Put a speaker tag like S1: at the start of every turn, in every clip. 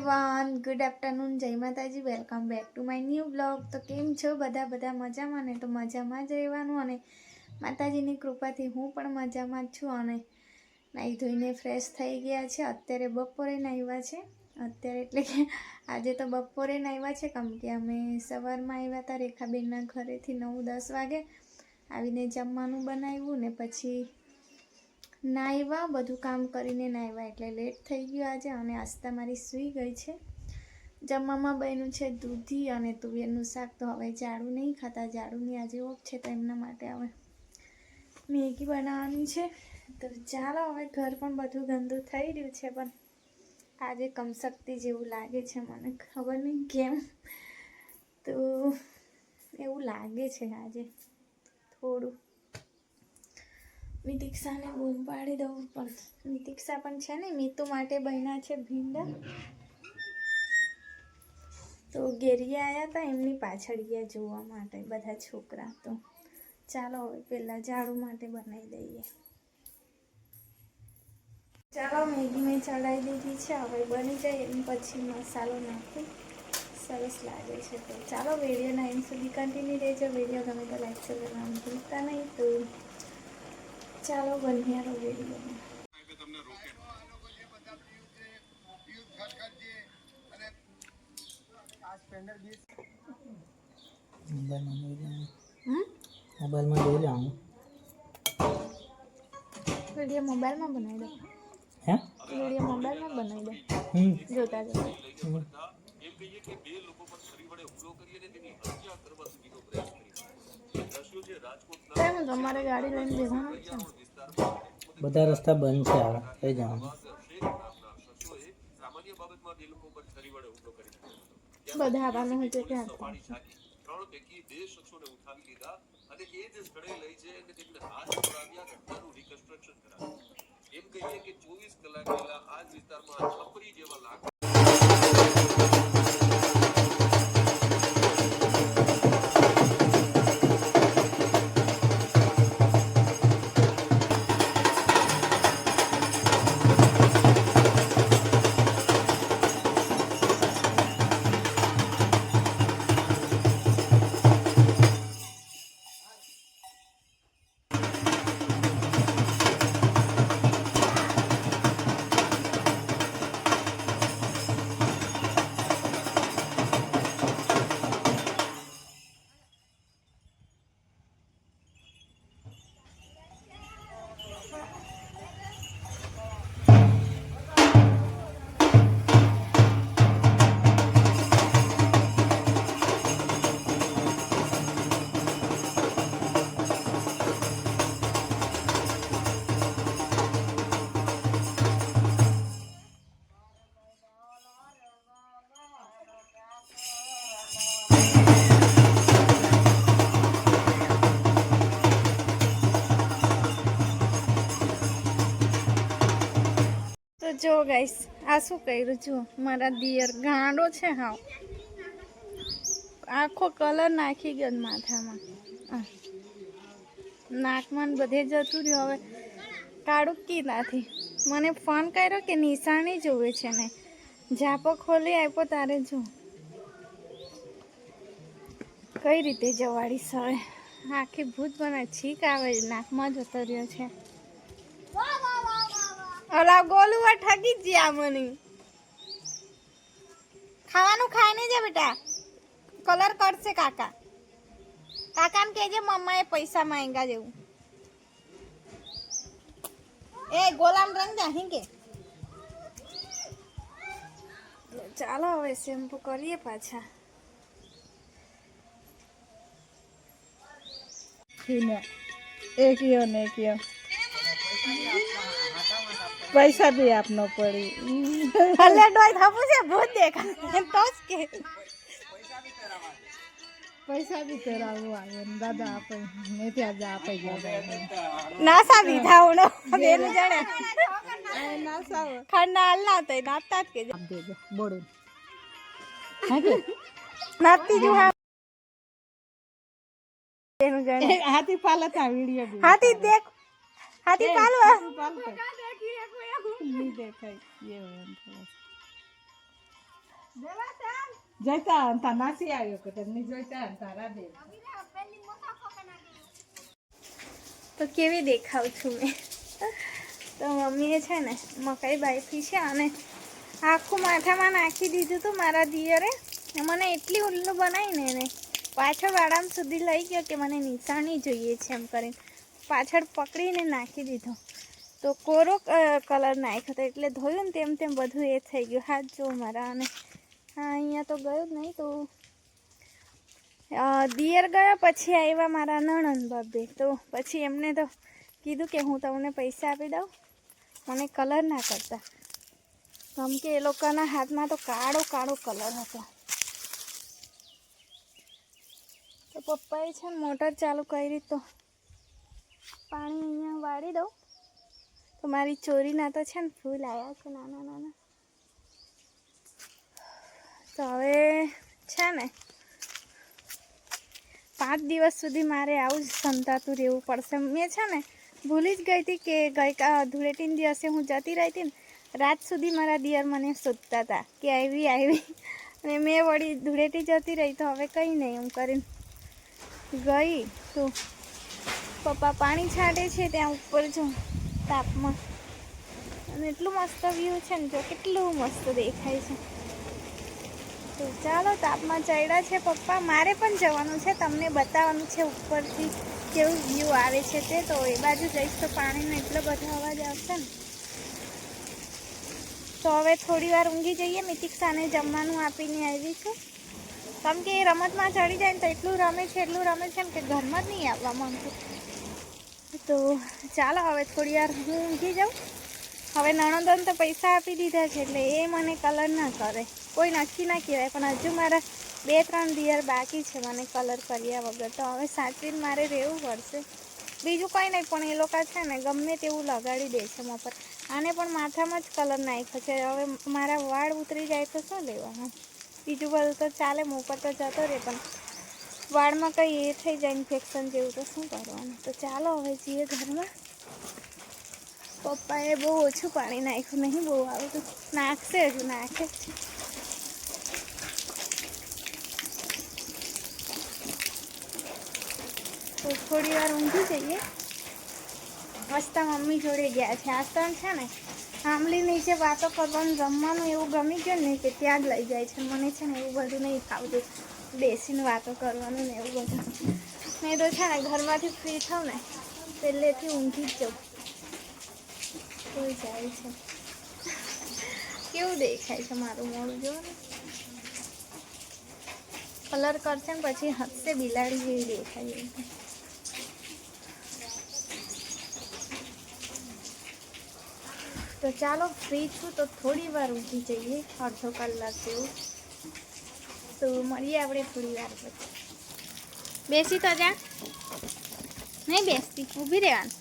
S1: Everyone good afternoon જય માતાજી welcome back to my new blog તો કેમ છો? બધા બધા મજામાં ને? તો મજામાં જ રહેવાનું અને માતાજીની કૃપાથી હું પણ મજામાં જ છું અને નાહી ધોઈને ફ્રેશ થઈ ગયા છે. અત્યારે બપોરે નાહ્યા છે. અત્યારે એટલે કે આજે તો બપોરે નાહ્યા છે. કેમ કે અમે સવારમાં આવ્યા હતા રેખાબેનના ઘરેથી નવ દસ વાગે આવીને જમવાનું બનાવ્યું ને પછી નાહ્યા બધું કામ કરીને નાહવા એટલે લેટ થઈ ગયું આજે અને આસ્તા મારી સૂઈ ગઈ છે. જમવામાં બન્યું છે દૂધી અને તુવેરનું શાક, તો હવે જાડું નહીં ખાતા જાડુની આજે ઓફ છે તો એમના માટે હવે મેગી બનાવવાની છે. તો ચાલો હવે ઘર પણ બધું ગંદુ થઈ રહ્યું છે, પણ આજે કમશક્તિ જેવું લાગે છે મને, ખબર નહીં કેમ. તો એવું લાગે છે આજે થોડું. મિતિક્ષાને બૂમ પાડી દઉં પણ મિતિક્ષા પણ છે ને, મીતુ માટે બન્યા છે ભીંડા. તો ગેરિયા આવ્યા હતા એમની પાછળ ગયા જોવા માટે, બધા છોકરા તો. ચાલો હવે પહેલાં ઝાડુ માટે બનાવી દઈએ. ચાલો, મેગી મેં ચડાવી દીધી છે, હવે બની જાય એમ પછી મસાલો નાખું. સરસ લાગે છે તો. ચાલો વીડિયો નાઇન સુધી કન્ટિન્યુ રહેજો. વીડિયો ગમે તો લાઈક કરવાનું ભૂલતા નહીં. તો ચાલો બન્યારો વીડિયો
S2: મોબાઈલમાં જોઈ મોબાઈલમાં લે
S1: વીડિયો
S2: આમ
S1: મોબાઈલમાં બનાવી દો.
S2: હે?
S1: વીડિયો મોબાઈલમાં બનાવી દો.
S2: હમ.
S1: જોતા જોતા
S2: હમ.
S1: કેમ તમારે ગાડી લઈને બેસવાનું જ છે ને?
S2: બધા રસ્તા બંધ છે હવે કઈ જવાનું
S1: બધા આવવાનું હોય છે ત્યાં જેવા જો ગાઈસ આ શું કર્યું? છું મારા દિયર ગાંડો છે હાવ. આખો કલર નાખી ગયો માથામાં. નાકમાં બધે જતું રહ્યું. હવે કાળું કી નાથી મને ફોન કર્યો કે નિશાની જોવે છે ને. જાપો ખોલી આપ્યો તારે જો. કઈ રીતે જવાડીશ હવે આખી ભૂત બને છીક આવે, નાકમાં જતો રહ્યો છે. ઓલા ગોલું ઠગી જ ગયા મને. ખાવાનું ખાઈ નહીં જા બેટા. કલર કરશે કાકા. કાકાને કહેજે મમ્માએ પૈસા માંગ્યા જેવું. એ ગોલામ રંગ જાહી કે. ચાલો હવે શેમ્પુ કરીએ પાછા.
S3: એક યો ને એક યો. પૈસા બી આપનો પડી
S1: હલે ડોય થાપુ છે ભૂત દેખા તો જ કે
S3: પૈસા બી કરાવવું આવે ને દાદા આપે ને ત્યાં જ આપે ગયા
S1: નાસા દીધા ઉનો બેન જણે
S3: ના સાવ
S1: ખંડા હાલ ના તો નાતા જ કે
S3: આપ દેજો બોડું હા કે
S1: નાતી જો હા એનું જાણે
S3: હાથી પાલતા વીડિયો બી
S1: હાથી દેખ હાથી પાલવા
S3: પાલતો નહીં દેખાય એમ થોડું. જોઈતા અંતા નાસી આવ્યો કે તમને જોઈતા અંતા રાધે
S1: તો કેવી દેખાવ છું મેં તો મમ્મીએ છે ને મકાઈ બાફી છે અને આખું માથામાં નાખી દીધું હતું મારા દિયરે મને એટલી ઉલ્લુ બનાવીને એને પાછળ વાડામ સુધી લઈ ગયો કે મને નિશાની જોઈએ છે એમ કરીને પાછળ પકડીને નાખી દીધો તો કોરો કલર નાખ્યો હતો, એટલે ધોયું ને તેમ તેમ બધું એ થઈ ગયું. હાથ જો મારા અને હા, અહીંયા તો ગયું જ નહીં તો. દિયર ગયા પછી આવ્યા મારા નણંદ બાબે તો પછી એમને તો કીધું કે હું તમને પૈસા આપી દઉં. મને કલર ના કરતા. કેમ કે એ લોકોના હાથમાં તો કાળો કાળો કલર હતો. તો પપ્પાએ છે મોટર ચાલુ કરી તો પાણી અહીંયા વાળી દઉં. તો મારી ચોરીના તો છે ને ફૂલ આવ્યા છે, નાના નાના. તો હવે છે ને, પાંચ દિવસ સુધી મારે આવું જ સંતાતું રહેવું પડશે. મેં છે ને ભૂલી જ ગઈ હતી કે ગઈકા, ધૂળેટીના દિવસે હું જતી રહી હતી ને, રાત સુધી મારા દિયર મને શોધતા હતા કે આવી આવી. અને મેં વળી ધૂળેટી જતી રહી તો હવે કંઈ નહીં એમ કરીને ગઈ. તો પપ્પા પાણી છાંટે છે ત્યાં ઉપર જો તાપમાં. અને એટલું મસ્ત વ્યૂ છે ને, જો કેટલું મસ્ત દેખાય છે. તો ચાલો, તાપમાં ચડ્યા છે પપ્પા. મારે પણ જવાનું છે, તમને બતાવવાનું છે ઉપરથી કેવું વ્યૂ આવે છે તે. તો એ બાજુ જઈશ તો પાણીનો એટલો બધો અવાજ આવશે ને. તો હવે થોડી વાર ઊંઘી જઈએ. મિતિક્ષાને જમવાનું આપીને આવી છું. કેમ કે એ રમતમાં ચડી જાય ને તો એટલું રમે છે, એટલું રમે છે ને કે ઘરમાં જ નહીં આવવા માંગતું તો ચાલો હવે થોડી વાર હું ઊંઘી જાઉં. હવે નણંદોને તો પૈસા આપી દીધા છે એટલે એ મને કલર ના કરે. કોઈ નક્કી ના કહેવાય, પણ હજુ મારા બે ત્રણ દિયર બાકી છે મને કલર કર્યા વગર. તો હવે સાચવીને મારે રહેવું પડશે. બીજું કંઈ નહીં, પણ એ લોકો છે ને ગમે તેવું લગાડી દે છે મફત આને પણ માથામાં જ કલર નાખ્યો છે. હવે મારા વાળ ઉતરી જાય તો શું લેવાનું? બીજું બધું તો ચાલે મોપર તો જતો રહે, પણ વાળમાં કંઈ એ થઈ જાય ઇન્ફેક્શન જેવું તો શું કરવાનું? તો ચાલો હવે જઈએ ઘરમાં. પપ્પાએ બહુ ઓછું પાણી નાખ્યું, નહીં બહુ આવતું. નાખશે હજુ નાખે તો થોડી વાર ઊંઘી જઈએ. આસ્તા મમ્મી જોડે ગયા છે. આ તો છે ને, આંબલી નીચે વાતો કરવાનું, રમવાનું એવું ગમી ગયું ને કે ત્યાં જ લઈ જાય છે. મને છે ને એવું બધું નહીં ફાવતું. બેસીને વાતો કરવાનું ને એવું બધું. નહીં તો છે ને, ઘરમાંથી ફ્રી થાવ ને, પહેલેથી ઊંઘી જ જાઉં. કોઈ જાય છે. કેવું દેખાય છે મારું મોડું જો ને. કલર કરશે ને પછી હસશે, બિલાડી જેવી દેખાય તો ચાલો ફ્રી છું તો થોડી વાર ઊંઘી જઈએ, અડધો કલાક જેવું. તો મળીએ આપણે થોડી વાર પછી. બેસી તો જા. નહીં બેસતી, ઊભી રહેવાનું.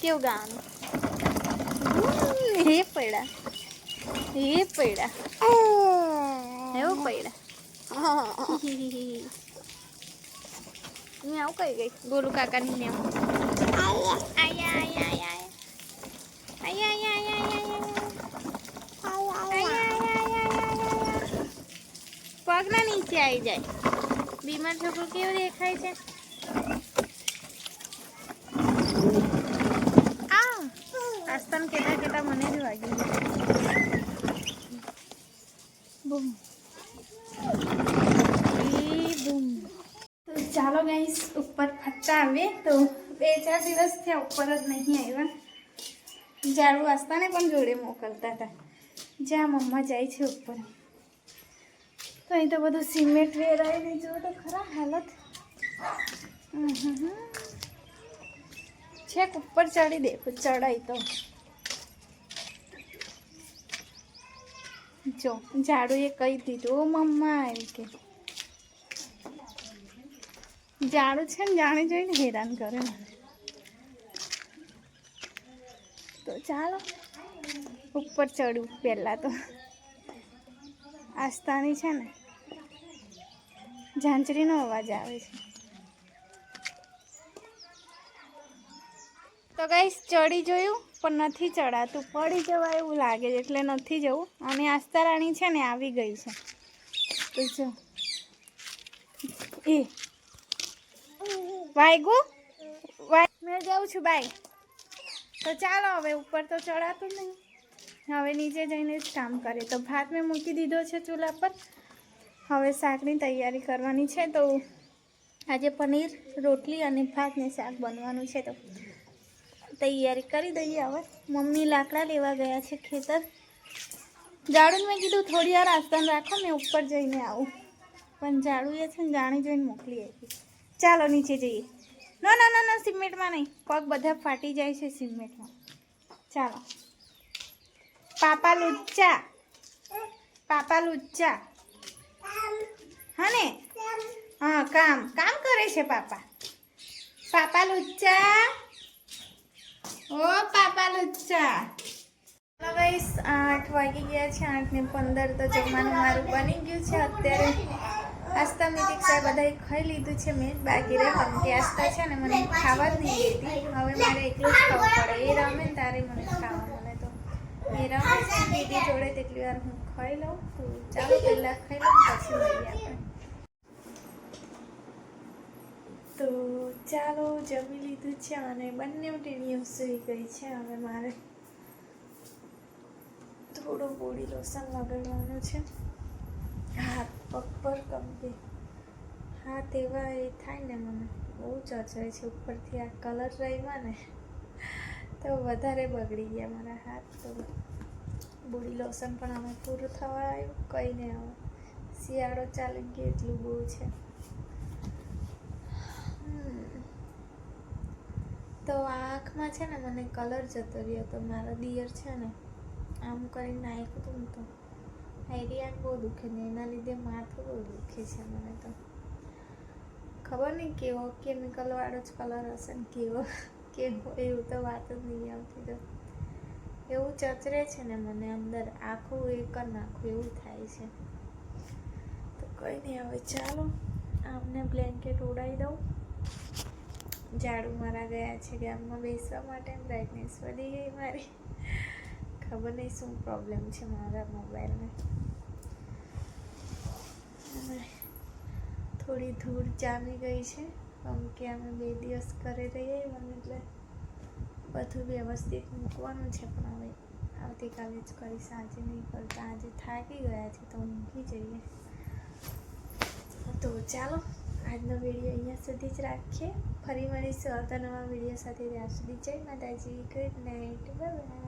S1: કેવું ગાવાનું? હે પૈડા. હે પૈડા. એવું પૈડા. આવું કઈ ગઈ? ગોલુ કાકાની ને આયા આયા આયા આયા આયા પગના નીચે આવી જાય. બીમાર છોકરો કેવું દેખાય છે? આસ્તાન કેતા કેતા મને જ વાગી બૂમ. બૂમ. ચાલો ગાઈસ, ઉપર ફરતા આવીએ. તો બે ચાર દિવસ થયા ઉપર જ નહીં આવ્યા. ઝાડુ આસ્તાને પણ જોડે મોકલતા હતા. જ્યાં મમ્મા જાય છે ઉપર. તો અહીં તો બધું સિમેન્ટ વેરાઈને જો તો ખરા હાલત. છેક ઉપર ચડી દે ચડાય તો. જો ઝાડુએ કહી દીધું. ઓ મમ્મા, એમ કે. ઝાડુ છે ને, જાણી જોઈને હેરાન કરે તો ચાલો, ઉપર ચડું પહેલાં તો. આસ્થાની છે ને ઝાંચરીનો અવાજ આવે છે. તો ગઈ ચડી જોયું, પણ નથી ચડાતું. પડી જવાય એવું લાગે છે, એટલે નથી જવું. અને આસ્તા રાણી છે ને, આવી ગઈ છે. તો જો. એ. વાયગુ? વાય મેં જાઉં છું, બાય. તો ચાલો, હવે ઉપર તો ચડાતું નહીં. હવે નીચે જઈને જ કામ કરે. તો ભાત મેં મૂકી દીધો છે ચૂલા પર. હવે શાકની તૈયારી કરવાની છે તો આજે પનીર, રોટલી અને ભાતને શાક બનવાનું છે તો તૈયારી કરી દઈએ હવે. મમ્મી લાકડા લેવા ગયા છે ખેતર. જાડુને મેં કીધું થોડી વાર આસન રાખો, મેં ઉપર જઈને આવું. પણ ઝાડુએ છે ને જાણી જોઈને મોકલી આપી. ચાલો નીચે જઈએ. ના ના ના ના, સિમેન્ટમાં નહીં. પગ બધા ફાટી જાય છે સિમેન્ટમાં. ચાલો. પાપા લુચ્ચા. પાપા લુચ્ચા. હા ને હા, કામ. કામ કરે છે પાપા. પાપા લુચ્ચા? ઓ, પાપા લુચ્ચા. હલો ગાઈસ આઠ વાગી ગયા છે. આઠ ને પંદર તો જમવાનું મારું બની ગયું છે. અત્યારે આસ્તા મિતિક સાહેબ બધાએ ખાઈ લીધું છે. મેં બાકી રહે પણ કે આસ્તા છે ને મને ખાવા જ નહીં દેતી. હવે મારે એકલું જ ખાવું પડે. એ રમે ને તારે મને ખાવાનું મને તો એ રમે છે. દીદી જોડે તેટલી વાર હું ખાઈ લઉં તો ચાલો, પહેલાં ખાઈ લઉં પછી મળીએ આપણે તો ચાલો જમી લીધું છે અને બંને ટીણીઓ સૂઈ ગઈ છે. હવે મારે થોડું બોડી લોશન લગાડવાનું છે. હાથ પગ પર કંપી હાથ એવા એ થાય ને મને, બહુ ચચરે છે. ઉપરથી આ કલર રહ્યા ને, તો વધારે બગડી ગયા મારા હાથ. તો બોડી લોશન પણ હવે પૂરું થવા આવ્યું, કંઈ નહીં હવે. શિયાળો ચાલી ગયો એટલું બહુ છે હમ. તો આંખમાં છે ને મને કલર જતો રહ્યો તો મારો દિયર છે ને, આમ કરીને નાખ્યું હતું ને તો આઈડિયા બહુ દુખે ને એના લીધે માથું બહુ દુખે છે મને તો. ખબર નહીં કેવો કેમિકલવાળો જ કલર હશે ને કેવો કેવો એવું તો વાત જ નહીં આવતી તો. એવું ચચરે છે ને મને અંદર, આખું એ કરી નાખું એવું થાય છે. તો કંઈ નહીં, હવે ચાલો, આમને બ્લેન્કેટ ઉડાવી દઉં. ઝાડુ મારા ગયા છે ગામમાં બેસવા માટે બ્રાઇટનેસ વધી ગઈ મારી. ખબર નહીં શું પ્રોબ્લેમ છે મારા મોબાઈલને થોડી ધૂળ જામી ગઈ છે. કેમ કે અમે બે દિવસ ઘરે રહીએ મને એટલે બધું વ્યવસ્થિત મૂકવાનું છે, પણ હવે આવતીકાલે જ કરીશ આજે નહીં કરતા. આજે થાકી ગયા છે તો મૂકી જઈએ. તો ચાલો, આજનો વીડિયો અહીંયા સુધી જ રાખીએ. ફરી મળીશું આવતા નવા વીડિયો સાથે ત્યાં સુધી જય માતાજી ગુડ નાઇટ બાય